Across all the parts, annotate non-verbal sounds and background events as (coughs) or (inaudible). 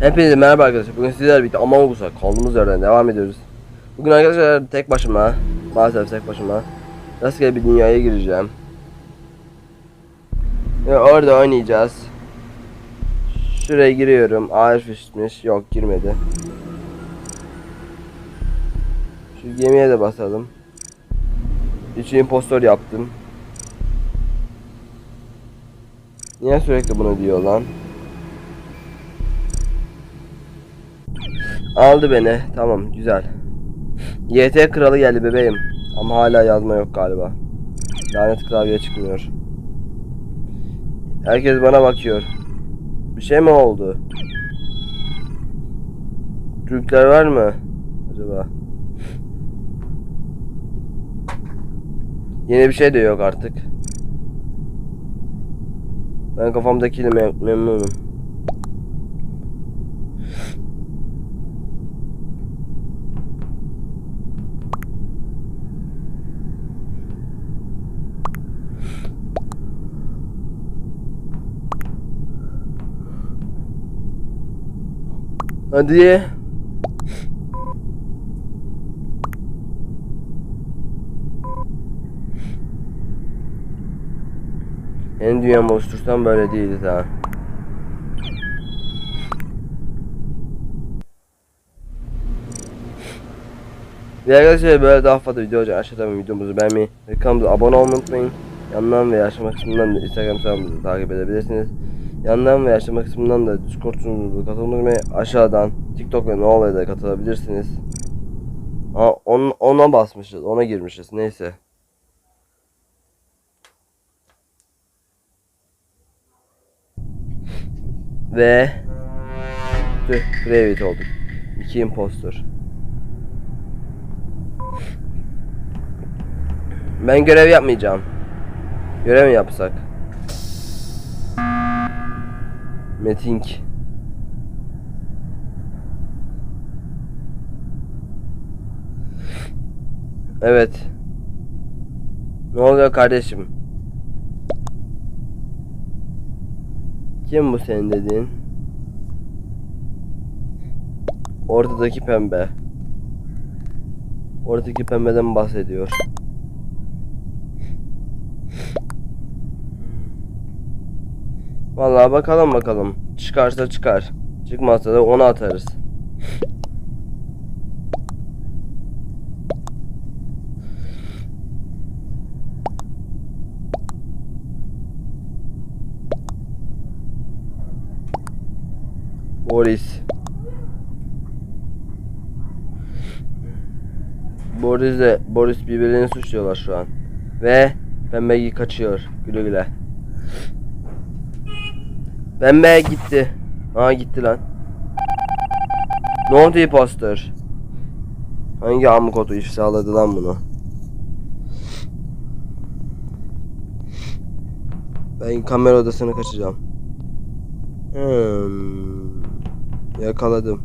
Hepinize merhaba arkadaşlar. Bugün sizlerle birlikte Among Us'a kaldığımız yerden devam ediyoruz. Bugün arkadaşlar tek başıma, maalesef tek başıma rastgele bir dünyaya gireceğim. Ve orada oynayacağız. Şuraya giriyorum. Ağır fişmiş. Yok girmedi. Şu gemiye de basalım. Üç impostor yaptım. Niye sürekli bunu diyor lan? Aldı beni. Tamam güzel. YT kralı geldi bebeğim. Ama hala yazma yok galiba. Lanet klavye çıkmıyor. Herkes bana bakıyor. Bir şey mi oldu? Türkler var mı? Acaba? Yeni bir şey de yok artık. Ben kafamdakiyle mem- memnunum. Hadi. Benim dünyamı oluştursam böyle değildi ha. Ve arkadaşlar böyle daha fazla video olacak aşağıdan videomuzu beğenmeyi ve kanalımıza abone olmayı unutmayın. Yandan veya aşağıma kısmından da Instagram takip edebilirsiniz. Yandan veya aşağıma kısmından da Discord sunucumuza katılmayı ve aşağıdan TikTok ve Noel'e de katılabilirsiniz. Aa, on, ona basmışız, ona girmişiz. Neyse. Ve tüh, Private olduk. İki impostor. Ben görev yapmayacağım. Görev mi yapsak? Metink. Evet. Ne oluyor kardeşim? Kim bu senin dediğin? Ortadaki pembe. Ortadaki pembeden bahsediyor. Vallahi bakalım bakalım. Çıkarsa çıkar. Çıkmazsa da onu atarız. Boris. Boris de Boris birbirlerini suçluyorlar şu an. Ve Pembe kaçıyor. Güle güle. Pembe gitti. Aa gitti lan. Naughty poster. Hangi amık otu iş sağladı lan bunu? Ben kamera odasına kaçacağım. Hmm. Yakaladım.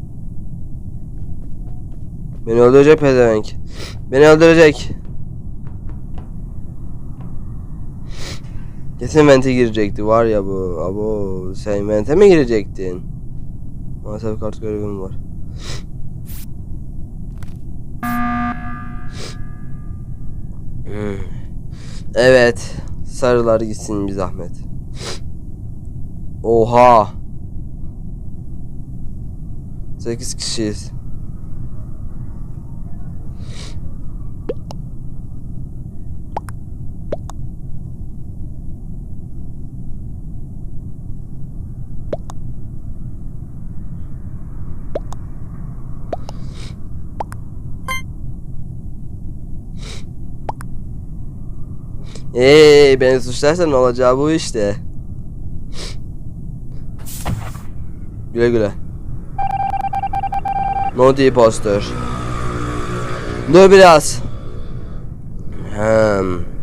Beni öldürecek pezevenk. Beni öldürecek. Kesin vente girecekti var ya bu. Abo sen vente mi girecektin? Maalesef kart görevim var. Evet. Sarılar gitsin bir zahmet. Oha. 8 kişiyiz. Eee beni suçlarsan olacağı bu işte. Güle güle. Naughty poster. Dur biraz. Hmm.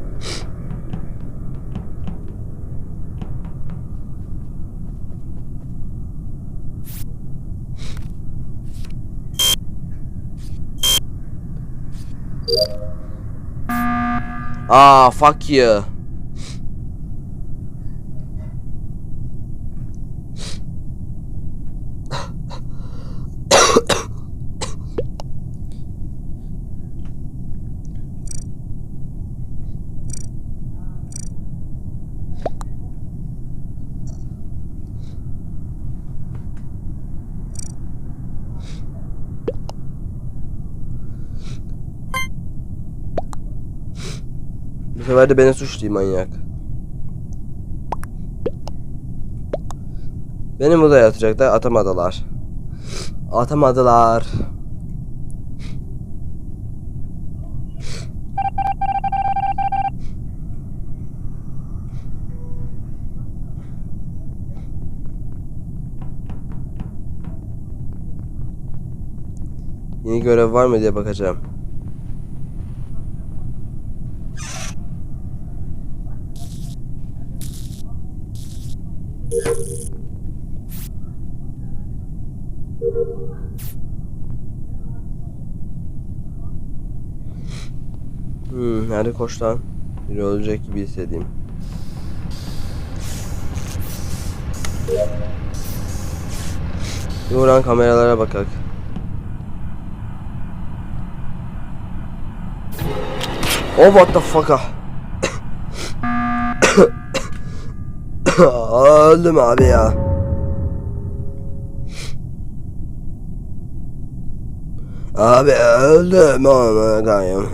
Ah, fuck you. Sefer de beni suçlayayım manyak. Benim odaya atacaklar atamadılar. Atamadılar. Yeni görev var mı diye bakacağım. Hmm, nerede koş lan? Biri ölecek gibi hissedeyim. Uğran kameralara bakak. Oh what the fuck Öldüm abi ya. Abi öldüm ama kayım.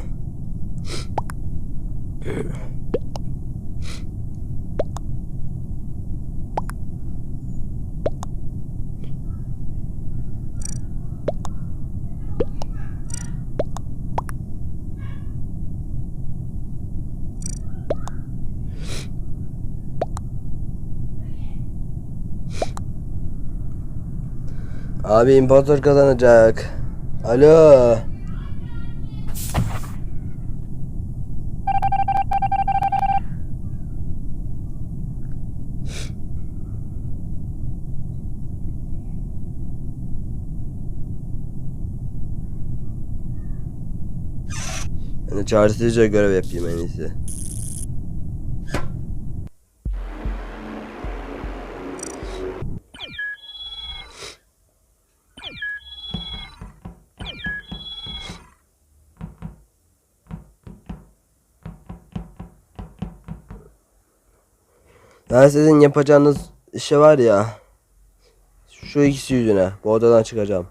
Abi impostor kazanacak. Alo. De çaresizce görev yapayım en iyisi. Ben sizin yapacağınız işe var ya. Şu ikisi yüzüne. Bu odadan çıkacağım.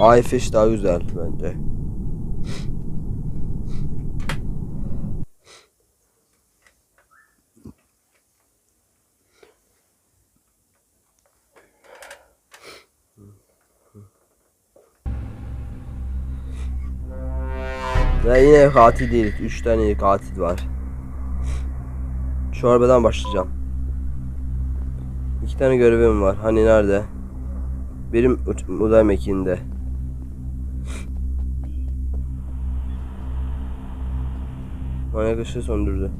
Ay fish daha güzel bence. Ve yine katil değiliz. 3 tane katil var. Çorbadan başlayacağım. İki tane görevim var. Hani nerede? Benim uzay mekiğinde. Manyak ışığı söndürdü.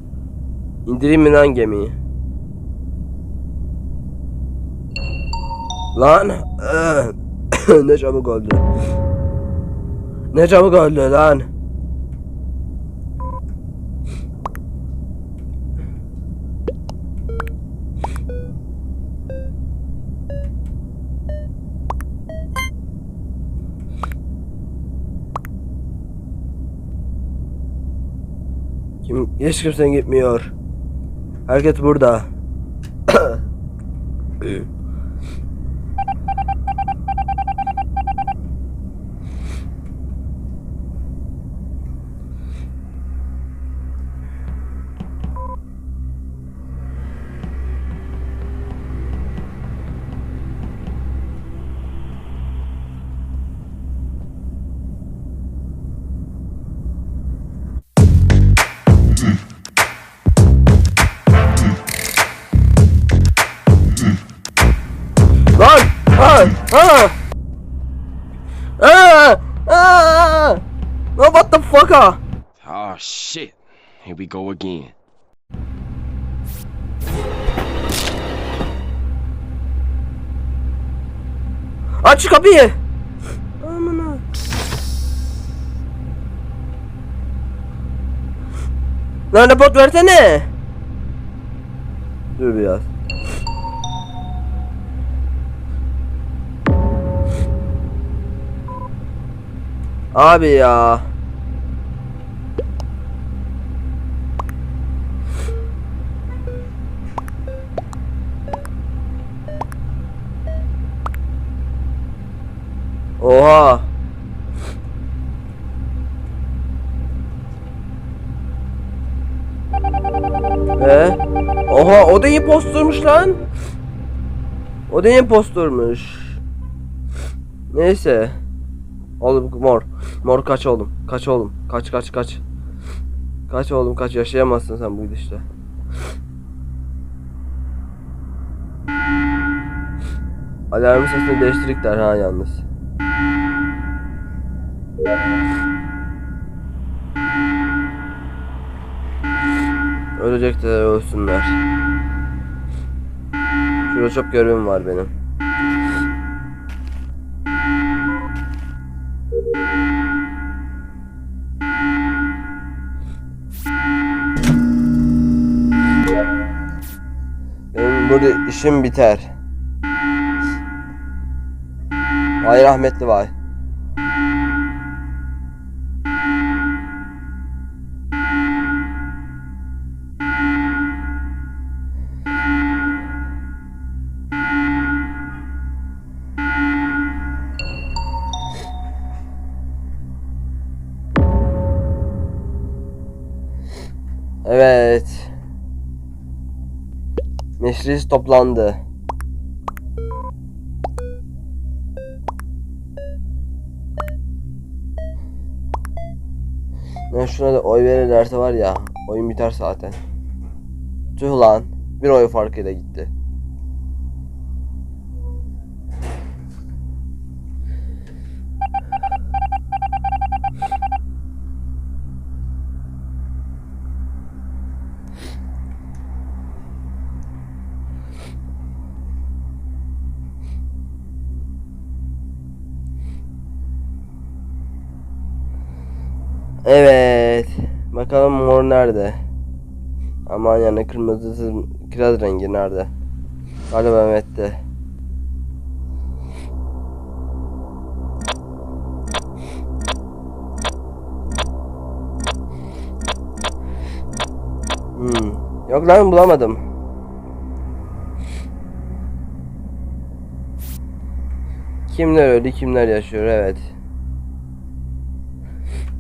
İndireyim mi lan gemiyi? Lan! (coughs) ne çabuk öldü. Ne çabuk öldü lan. Hiç kimsen gitmiyor. Herkes burada. (coughs) (coughs) ah? Oh shit. Here we go again. Aç şu kapıyı. Amına. Lan raport versene. Dur biraz. Abi ya. Oha. Ve oha o da impostormuş lan. O da impostormuş. Neyse. Oğlum mor. Mor kaç oğlum. Kaç oğlum. Kaç kaç kaç. Kaç oğlum kaç yaşayamazsın sen bu gidişle. Alarmın sesini değiştirdikler ha yalnız. Ölecek de ölsünler. Şurada çok görevim var benim. Benim burada işim biter. Vay rahmetli vay. Evet. Meclis toplandı. Ben şuna da oy verirlerse var ya oyun biter zaten. Tüh lan. Bir oy farkıyla gitti. Evet. Bakalım mor nerede? Aman yani kırmızı kiraz rengi nerede? Galiba Mehmet'te. Hmm. Yok lan bulamadım. Kimler öldü kimler yaşıyor evet.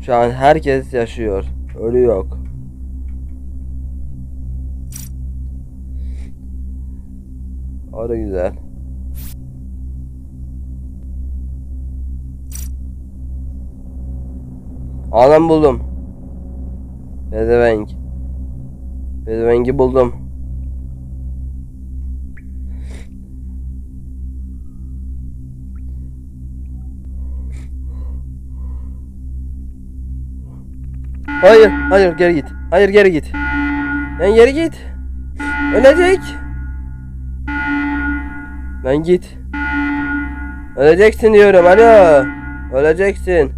Şu an herkes yaşıyor. Ölü yok. O da güzel. Adam buldum. Bedevenk. Bedevengi buldum. Hayır, hayır geri git. Hayır geri git. Lan geri git. Ölecek. Lan git. Öleceksin diyorum. Alo. Öleceksin.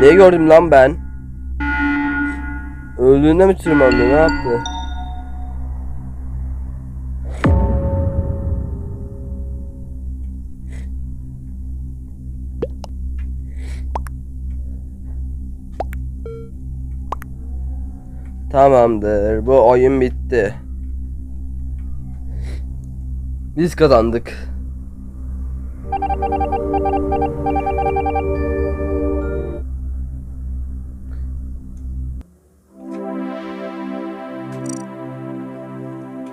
Ne gördüm lan ben? Öldüğünde mi tırmandı? Ne yaptı? Tamamdır. Bu oyun bitti. Biz kazandık.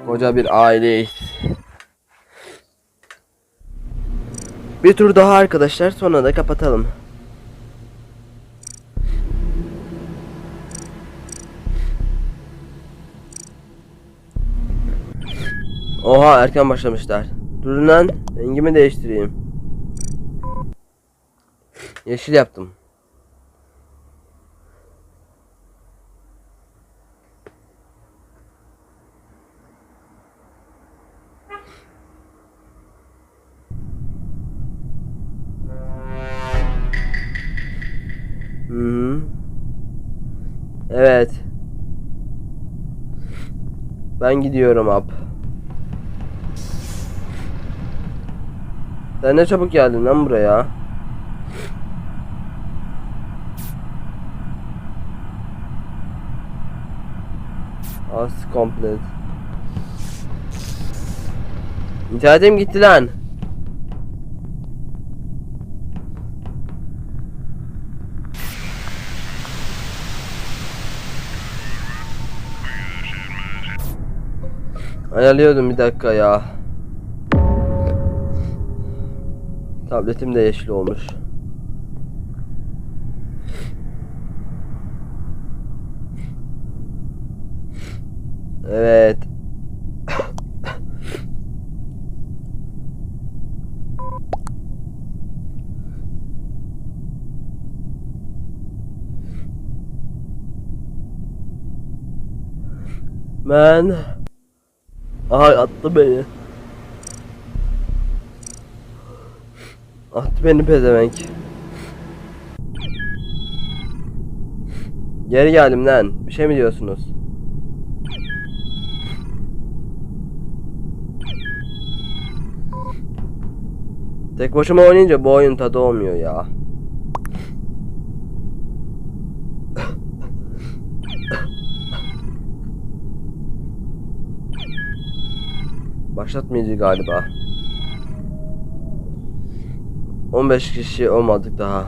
Koca bir aileyiz. Bir tur daha arkadaşlar sonra da kapatalım. Oha erken başlamışlar. Durun lan rengimi değiştireyim. Yeşil yaptım. Evet. Ben gidiyorum ab. Sen ne çabuk geldin lan buraya. As komplet. İnternetim gitti lan. Ayarlıyordum bir dakika ya. Tabletim de yeşil olmuş. Evet. Man. Aha attı beni. Attı beni pezevenk. Geri geldim lan. Bir şey mi diyorsunuz? Tek başıma oynayınca bu oyun tadı olmuyor ya. Başlatmayıcı galiba. 15 kişi olmadık daha.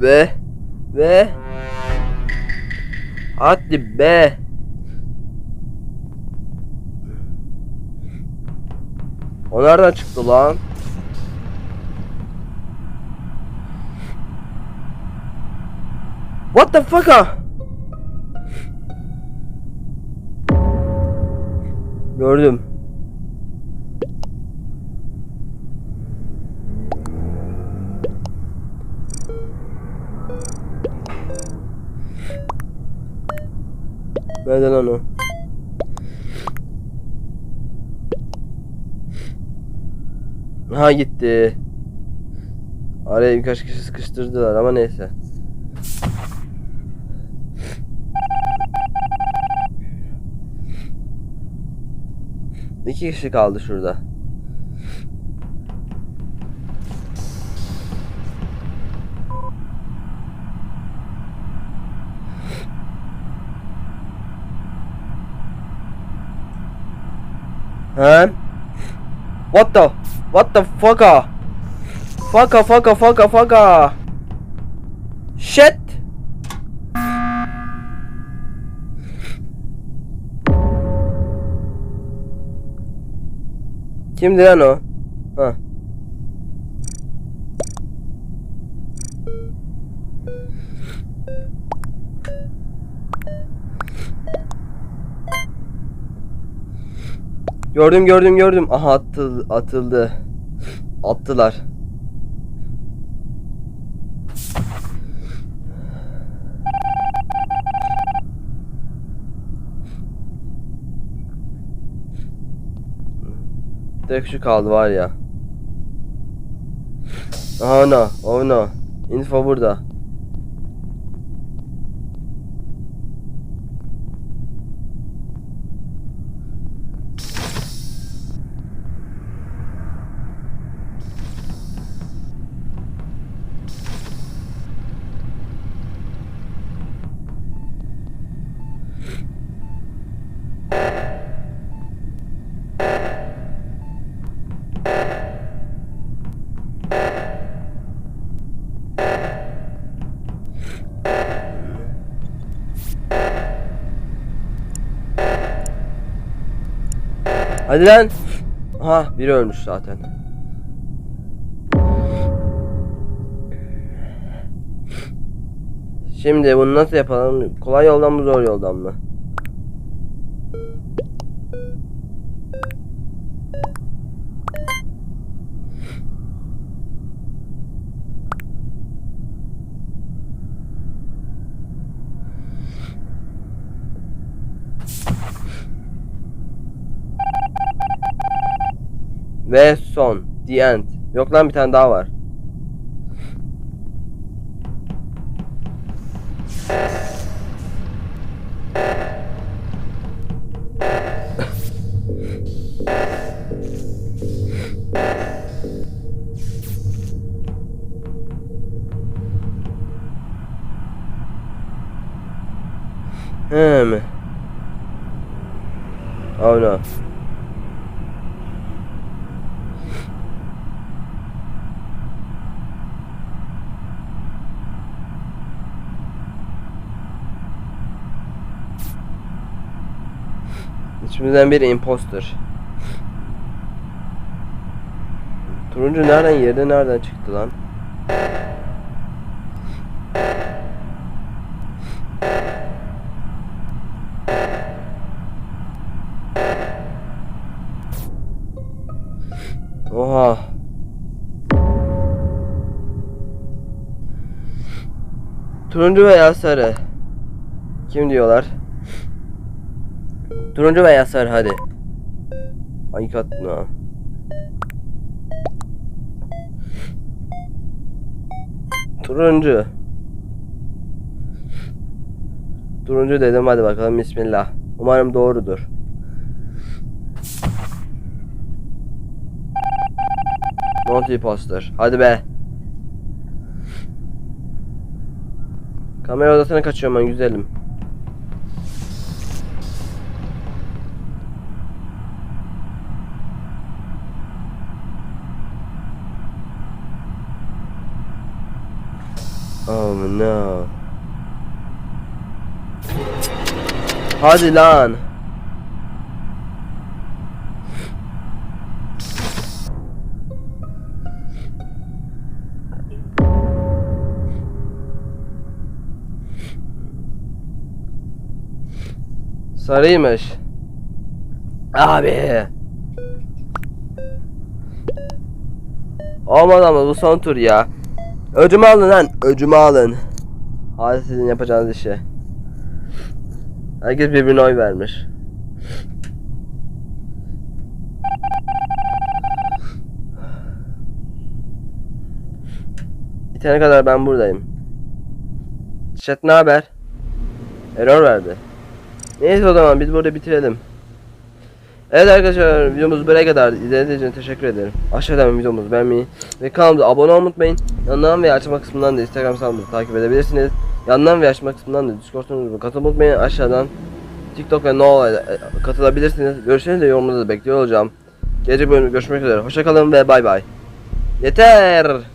Ve ve Hadi be. O nereden çıktı lan? What the fuck? ah? Gördüm. Nereden lan o? Ha gitti. Araya birkaç kişi sıkıştırdılar ama neyse. İki kişi kaldı şurada. He? What the? What the fucker? Fucker, fucker, fucker, fucker. Shit. Kimdi lan o? Ha. Gördüm gördüm gördüm. Aha attı, atıldı. Attılar. Tek şu kaldı var ya. Aha ona, ona. Info burada. Hadi lan. Ha biri ölmüş zaten. Şimdi bunu nasıl yapalım? Kolay yoldan mı zor yoldan mı? Ve son. The end. Yok lan bir tane daha var. Hmm. Oh no. İçimizden biri imposter. Turuncu nereden yerde nereden çıktı lan? Oha. Turuncu veya sarı. Kim diyorlar? Turuncu veya sarı hadi. Ay katma. Turuncu. Turuncu dedim hadi bakalım bismillah. Umarım doğrudur. Monty poster. Hadi be. Kamera odasına kaçıyorum ben güzelim. Oh no. Hadi lan. Sarıymış. Abi. Olmadı ama bu son tur ya. Öcümü alın lan. Öcümü alın. Hadi sizin yapacağınız işi. Herkes birbirine oy vermiş. Bitene kadar ben buradayım. Chat ne haber? Error verdi. Neyse o zaman biz burada bitirelim. Evet arkadaşlar videomuz buraya kadar izlediğiniz için teşekkür ederim. Aşağıdan videomuzu beğenmeyi ve kanalımıza abone olmayı unutmayın. Yandan ve açma kısmından da Instagram sayfamızı takip edebilirsiniz. Yandan ve açma kısmından da Discord sunucumuza katılmayı unutmayın. Aşağıdan TikTok ve Nova'ya katılabilirsiniz. Görüşlerinizi de yorumlarınızı bekliyor olacağım. Gece bölümü görüşmek üzere. Hoşçakalın ve bay bay. Yeter.